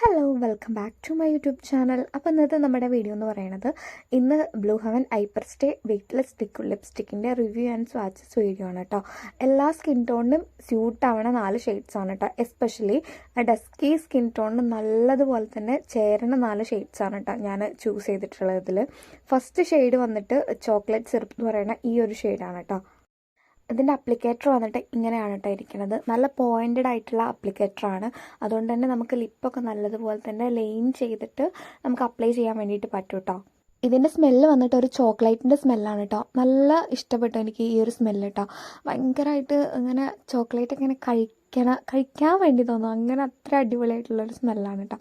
Hello welcome back to my YouTube channel അപ്പോൾ ഇന്നത്തെ നമ്മുടെ വീഡിയോ എന്ന് പറയുന്നത് ഇന്ന് blue heaven hyper stay weightless stick ലിപ്സ്റ്റിക്കിന്റെ review and swatches video ആണ് കേട്ടോ എല്ലാ സ്കിൻ ടോണിനും സ്യൂട്ട് ആവണ നാല് ഷെയ്ഡ്സ് ആണ് കേട്ടോ എസ്പെഷ്യലി ഡസ്കി സ്കിൻ ടോണിന് നല്ലതുപോലെ തന്നെ ചേരണ നാല് ഷെയ്ഡ്സ് ആണ് കേട്ടോ ഞാൻ ചൂസ് ചെയ്തിട്ടുള്ളതിൽ ഫസ്റ്റ് ഷെയ്ഡ് വന്നിട്ട് ചോക്ലേറ്റ് സിറപ്പ് എന്ന് പറയുന്ന ഈ ഒരു ഷെയ്ഡാണ് കേട്ടോ ഇതിന്റെ അപ്ലിക്കേറ്റർ വന്നിട്ട് ഇങ്ങനെയാണ് കേട്ടോ ഇരിക്കുന്നത് നല്ല പോയിന്റഡ് ആയിട്ടുള്ള അപ്ലിക്കേറ്ററാണ് അതുകൊണ്ട് തന്നെ നമുക്ക് ലിപ്പൊക്കെ നല്ലതുപോലെ തന്നെ ലൈൻ ചെയ്തിട്ട് നമുക്ക് അപ്ലൈ ചെയ്യാൻ വേണ്ടിയിട്ട് പറ്റും കേട്ടോ ഇതിന്റെ സ്മെല്ല് വന്നിട്ട് ഒരു ചോക്ലേറ്റിന്റെ സ്മെല്ലാണ് കേട്ടോ നല്ല ഇഷ്ടപ്പെട്ടു എനിക്ക് ഈ ഒരു സ്മെല്ല് കേട്ടോ ഭയങ്കരമായിട്ട് ഇങ്ങനെ ചോക്ലേറ്റ് ഇങ്ങനെ കഴിക്കണ കഴിക്കാൻ വേണ്ടി തോന്നും അങ്ങനെ അത്ര അടിപൊളിയായിട്ടുള്ളൊരു സ്മെല്ലാണ് കേട്ടോ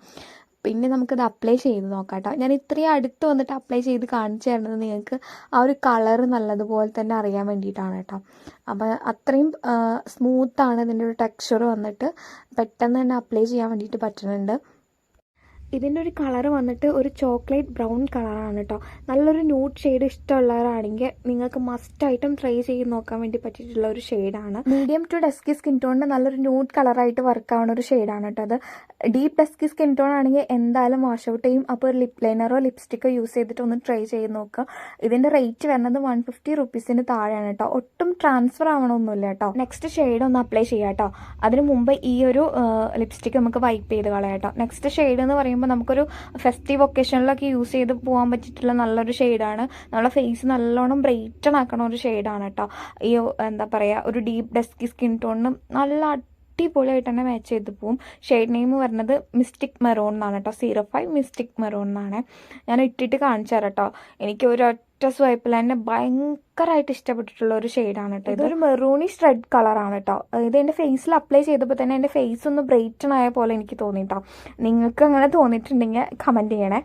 പിന്നെ നമുക്കിത് അപ്ലൈ ചെയ്ത് നോക്കാം കേട്ടോ ഞാൻ ഇത്രയും അടുത്ത് വന്നിട്ട് അപ്ലൈ ചെയ്ത് കാണിച്ചു തരുന്നത് നിങ്ങൾക്ക് ആ ഒരു കളർ നല്ലതുപോലെ തന്നെ അറിയാൻ വേണ്ടിയിട്ടാണ് കേട്ടോ. അപ്പോൾ അത്രയും സ്മൂത്താണ് ഇതിന്റെ ഒരു ടെക്സ്ചർ വന്നിട്ട് പെട്ടെന്ന് തന്നെ അപ്ലൈ ചെയ്യാൻ വേണ്ടിയിട്ട് പറ്റുന്നുണ്ട്. ഇതിന്റെ ഒരു കളർ വന്നിട്ട് ഒരു ചോക്ലേറ്റ് ബ്രൗൺ കളറാണ് കേട്ടോ നല്ലൊരു ന്യൂഡ് ഷെയ്ഡ് ഇഷ്ടമുള്ളവരാണെങ്കിൽ നിങ്ങൾക്ക് മസ്റ്റ് മസ്റ്റായിട്ടും ട്രൈ ചെയ്ത് നോക്കാൻ വേണ്ടി പറ്റിയിട്ടുള്ള ഒരു ഷെയ്ഡാണ്. മീഡിയം ടു ഡെസ്കി സ്കിൻ ടോണിന് നല്ലൊരു ന്യൂഡ് കളറായിട്ട് വർക്ക് ആവുന്ന ഒരു ഷെയ്ഡാണ് കേട്ടോ അത്. ഡീപ്പ് ഡെസ്കി സ്കിൻ ടോൺ ആണെങ്കിൽ എന്തായാലും വാഷ് ഔട്ട് ചെയ്യും. അപ്പോൾ ഒരു ലിപ് ലൈനറോ ലിപ്സ്റ്റിക്കോ യൂസ് ചെയ്തിട്ട് ഒന്ന് ട്രൈ ചെയ്ത് നോക്കുക. ഇതിന്റെ റേറ്റ് വരുന്നത് വൺ ഫിഫ്റ്റി റുപ്പീസിന് താഴെയാണ് കേട്ടോ ഒട്ടും ട്രാൻസ്ഫർ ആവണമൊന്നുമില്ല കേട്ടോ നെക്സ്റ്റ് ഷെയ്ഡ് ഒന്ന് അപ്ലൈ ചെയ്യാം കേട്ടോ അതിന് മുമ്പ് ഈ ഒരു ലിപ്സ്റ്റിക്ക് നമുക്ക് വൈപ്പ് ചെയ്ത് കളയാം കേട്ടോ നെക്സ്റ്റ് ഷെയ്ഡ് എന്ന് പറയുമ്പോൾ നമുക്കൊരു ഫെസ്റ്റീവ് ഒക്കേഷനിലൊക്കെ യൂസ് ചെയ്ത് പോകാൻ പറ്റിയിട്ടുള്ള നല്ലൊരു ഷെയ്ഡാണ് നമ്മളെ ഫേസ് നല്ലോണം ബ്രൈറ്റൺ ആക്കണ ഒരു ഷെയ്ഡാണ് കേട്ടോ ഈ എന്താ പറയുക ഒരു ഡീപ്പ് ഡെസ്കി സ്കിൻ ടോണിനും നല്ല അടിപൊളിയായിട്ട് തന്നെ മാച്ച് ചെയ്ത് പോവും. ഷെയ്ഡ് നെയിം വരുന്നത് മിസ്റ്റിക് മെറോൺ എന്നാണ് കേട്ടോ സീറോ ഫൈവ് മിസ്റ്റിക് മെറോൺ എന്നാണ്. ഞാൻ ഇട്ടിട്ട് കാണിച്ചു തരാം കേട്ടോ എനിക്ക് ഒരു ഒറ്റ സ്വൈപ്പിൽ തന്നെ ഭയങ്കരമായിട്ട് ഇഷ്ടപ്പെട്ടിട്ടുള്ള ഒരു ഷെയ്ഡാണ് കേട്ടോ ഇതൊരു മെറൂണിഷ് റെഡ് കളറാണ് കേട്ടോ ഇത് എന്റെ ഫേസിൽ അപ്ലൈ ചെയ്തപ്പോൾ തന്നെ എന്റെ ഫേസ് ഒന്ന് ബ്രൈറ്റൺ ആയ പോലെ എനിക്ക് തോന്നി കേട്ടോ നിങ്ങൾക്ക് അങ്ങനെ തോന്നിയിട്ടുണ്ടെങ്കിൽ കമന്റ് ചെയ്യണേ.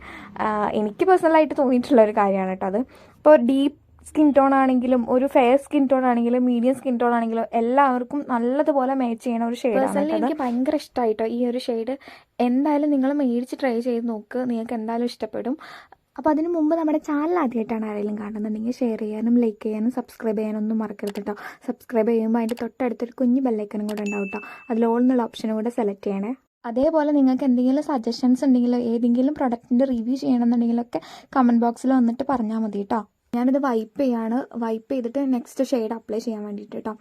എനിക്ക് പേഴ്സണലായിട്ട് തോന്നിയിട്ടുള്ള ഒരു കാര്യമാണ് കേട്ടോ അത്. ഇപ്പോൾ ഡീപ്പ് സ്കിൻ ടോൺ ആണെങ്കിലും ഒരു ഫെയർ സ്കിൻ ടോൺ ആണെങ്കിലും മീഡിയം സ്കിൻ ടോൺ ആണെങ്കിലും എല്ലാവർക്കും നല്ലതുപോലെ മാച്ച് ചെയ്യണ ഒരു ഷെയ്ഡാണ് എനിക്ക് ഭയങ്കര ഇഷ്ടമായിട്ടോ ഈ ഒരു ഷെയ്ഡ് എന്തായാലും നിങ്ങൾ മേടിച്ച് ട്രൈ ചെയ്ത് നോക്ക്. നിങ്ങൾക്ക് എന്തായാലും ഇഷ്ടപ്പെടും. അപ്പോൾ അതിന് മുമ്പ് നമ്മുടെ ചാനൽ ആദ്യമായിട്ടാണ് ആരെങ്കിലും കാണുന്നുണ്ടെങ്കിൽ ഷെയർ ചെയ്യാനും ലൈക്ക് ചെയ്യാനും സബ്സ്ക്രൈബ് ചെയ്യാനും ഒന്നും മറക്കരുത് കേട്ടോ സബ്സ്ക്രൈബ് ചെയ്യുമ്പോൾ അതിന്റെ തൊട്ടടുത്തൊരു കുഞ്ഞ് ബെല്ലൈക്കനും കൂടെ ഉണ്ടാവും കേട്ടോ അതിൽ ഓൾ എന്നുള്ള ഓപ്ഷനും കൂടെ സെലക്ട് ചെയ്യണേ. അതേപോലെ നിങ്ങൾക്ക് എന്തെങ്കിലും സജഷൻസ് ഉണ്ടെങ്കിലോ ഏതെങ്കിലും പ്രൊഡക്റ്റിന്റെ റിവ്യൂ ചെയ്യണമെന്നുണ്ടെങ്കിലൊക്കെ കമന്റ് ബോക്സിൽ വന്നിട്ട് പറഞ്ഞാൽ മതി കേട്ടോ ഞാനിത് വൈപ്പ് ചെയ്യാണ്. വൈപ്പ് ചെയ്തിട്ട് നെക്സ്റ്റ് ഷെയ്ഡ് അപ്ലൈ ചെയ്യാൻ വേണ്ടിയിട്ട് കേട്ടോ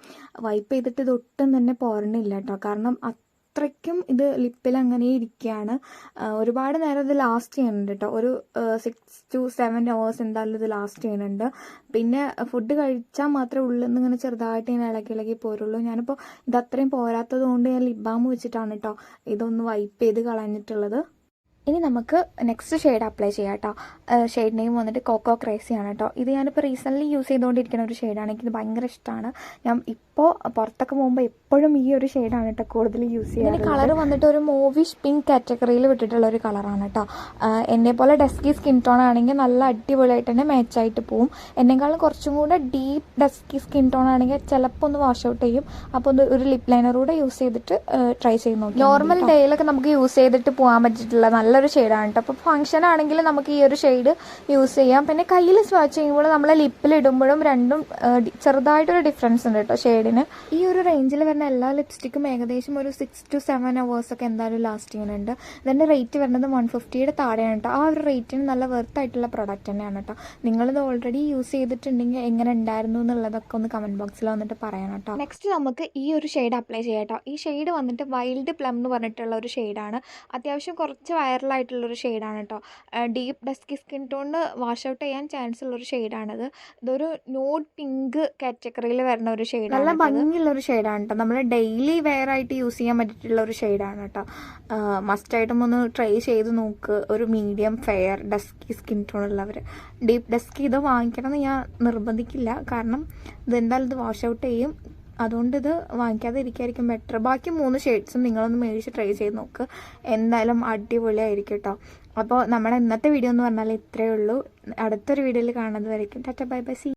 വൈപ്പ് ചെയ്തിട്ട് ഇത് ഒട്ടും തന്നെ പോരണില്ല കേട്ടോ കാരണം അത്രയ്ക്കും ഇത് ലിപ്പിൽ അങ്ങനെ ഇരിക്കുകയാണ്. ഒരുപാട് നേരം ഇത് ലാസ്റ്റ് ചെയ്യുന്നുണ്ട് കേട്ടോ. ഒരു സിക്സ് ടു സെവൻ അവേഴ്സ് എന്തായാലും ഇത് ലാസ്റ്റ് ചെയ്യുന്നുണ്ട്. പിന്നെ ഫുഡ് കഴിച്ചാൽ മാത്രമേ ഉള്ളിൽ നിന്ന് ഇങ്ങനെ ചെറുതായിട്ട് ഇങ്ങനെ ഇളകി ഇളകി പോരുള്ളൂ. ഞാനിപ്പോൾ ഇത് അത്രയും പോരാത്തത് കൊണ്ട് ഞാൻ ലിബാമ് വെച്ചിട്ടാണ് കേട്ടോ ഇതൊന്ന് വൈപ്പ് ചെയ്ത് കളഞ്ഞിട്ടുള്ളത്. ഇനി നമുക്ക് നെക്സ്റ്റ് ഷെയ്ഡ് അപ്ലൈ ചെയ്യാം കേട്ടോ ഷെയ്ഡ് നെയിം വന്നിട്ട് കോക്കോ ക്രേസി ആണ് കേട്ടോ ഇത് ഞാനിപ്പോൾ റീസെന്റ്ലി യൂസ് ചെയ്തുകൊണ്ടിരിക്കുന്ന ഒരു ഷെയ്ഡാണ് എനിക്കിത് ഭയങ്കര ഇഷ്ടമാണ് ഞാൻ ഇപ്പോൾ പുറത്തൊക്കെ പോകുമ്പോൾ എപ്പോഴും ഈ ഒരു ഷെയ്ഡാണ് കേട്ടോ കൂടുതൽ യൂസ് ചെയ്യുന്നത് കളർ വന്നിട്ട് ഒരു മൂവിഷ് പിങ്ക് കാറ്റഗറിയിൽ വിട്ടിട്ടുള്ള ഒരു കളറാണ് കേട്ടോ എന്നെ പോലെ ഡസ്കി സ്കിൻ ടോൺ ആണെങ്കിൽ നല്ല അടിപൊളിയായിട്ട് തന്നെ മാച്ച് ആയിട്ട് പോവും. എന്നെക്കാളും കുറച്ചും കൂടെ ഡീപ്പ് ഡസ്കി സ്കിൻ ടോൺ ആണെങ്കിൽ ചിലപ്പോൾ ഒന്ന് വാഷ് ഔട്ട് ചെയ്യും. അപ്പോൾ ഒന്ന് ഒരു ലിപ് ലൈനർ കൂടെ യൂസ് ചെയ്തിട്ട് ട്രൈ ചെയ്ത് നോക്കി നോർമൽ ഡേയിലൊക്കെ നമുക്ക് യൂസ് ചെയ്തിട്ട് പോകാൻ പറ്റിയിട്ടുള്ള നല്ലൊരു ഷെയ്ഡാണ് കേട്ടോ അപ്പോൾ ഫംഗ്ഷൻ ആണെങ്കിൽ നമുക്ക് ഈ ഒരു ഷെയ്ഡ് യൂസ് ചെയ്യാം. പിന്നെ കയ്യിൽ സ്വാച്ച് ചെയ്യുമ്പോൾ നമ്മൾ ലിപ്പിൽ ഇടുമ്പോഴും രണ്ടും ചെറുതായിട്ടൊരു ഡിഫറൻസ് ഉണ്ട് കേട്ടോ ഷെയ്ഡിന് ഈ ഒരു റേഞ്ചിൽ വരുന്ന എല്ലാ ലിപ്സ്റ്റിക്കും ഏകദേശം ഒരു സിക്സ് ടു സെവൻ അവേഴ്സ് ഒക്കെ എന്തായാലും ലാസ്റ്റ് ചെയ്യുന്നുണ്ട്. ഇതിന്റെ റേറ്റ് വരുന്നത് വൺ ഫിഫ്റ്റിയുടെ താഴെയാണ് കേട്ടോ ആ ഒരു റേറ്റിന് നല്ല വെർത്ത് ആയിട്ടുള്ള പ്രോഡക്റ്റ് തന്നെയാണ് കേട്ടോ നിങ്ങളിത് ഓൾറെഡി യൂസ് ചെയ്തിട്ടുണ്ടെങ്കിൽ എങ്ങനെ ഉണ്ടായിരുന്നു എന്നുള്ളതൊക്കെ ഒന്ന് കമന്റ് ബോക്സിൽ വന്നിട്ട് പറയണം കേട്ടോ നെക്സ്റ്റ് നമുക്ക് ഈ ഒരു ഷെയ്ഡ് അപ്ലൈ ചെയ്യാം കേട്ടോ ഈ ഷെയ്ഡ് വന്നിട്ട് വൈൽഡ് പ്ലം എന്ന് പറഞ്ഞിട്ടുള്ള ഒരു ഷെയ്ഡാണ് അത്യാവശ്യം കുറച്ച് വൈറലായിട്ടുള്ളൊരു ഷെയ്ഡാണ് കേട്ടോ ഡീപ്പ് ഡസ്കി സ്കിൻ ടോണിന് വാഷ് ഔട്ട് ചെയ്യാൻ ചാൻസ് ഉള്ളൊരു ഷെയ്ഡാണിത് ഇതൊരു ന്യൂഡ് പിങ്ക് കാറ്റഗറിയിൽ വരുന്ന ഒരു ഷെയ്ഡ് നല്ല ഭംഗിയുള്ള ഒരു ഷെയ്ഡാണ് കേട്ടോ നമ്മൾ ഡെയിലി വെയർ ആയിട്ട് യൂസ് ചെയ്യാൻ പറ്റിയിട്ടുള്ള ഒരു ഷെയ്ഡാണ് കേട്ടോ മസ്റ്റായിട്ടും ഒന്ന് ട്രൈ ചെയ്ത് നോക്ക്. ഒരു medium fair dusky skin tone ഉള്ളവർ ഡീപ്പ് ഡസ്കി ഇത് വാങ്ങിക്കണം എന്ന് ഞാൻ നിർബന്ധിക്കില്ല. കാരണം ഇതെന്തായാലും ഇത് വാഷ് ഔട്ട് ചെയ്യും. അതുകൊണ്ട് ഇത് വാങ്ങിക്കാതെ ഇരിക്കായിരിക്കും ബെറ്റർ ബാക്കി മൂന്ന് ഷെയ്ഡ്സും നിങ്ങളൊന്ന് മേടിച്ച് ട്രൈ ചെയ്ത് നോക്ക്. എന്തായാലും അടിപൊളിയായിരിക്കും കേട്ടോ അപ്പോൾ നമ്മുടെ ഇന്നത്തെ വീഡിയോ എന്ന് പറഞ്ഞാൽ ഇത്രയേ ഉള്ളൂ. അടുത്തൊരു വീഡിയോയിൽ കാണുന്നത് വരയ്ക്കും ടാറ്റ ബൈ ബൈ സി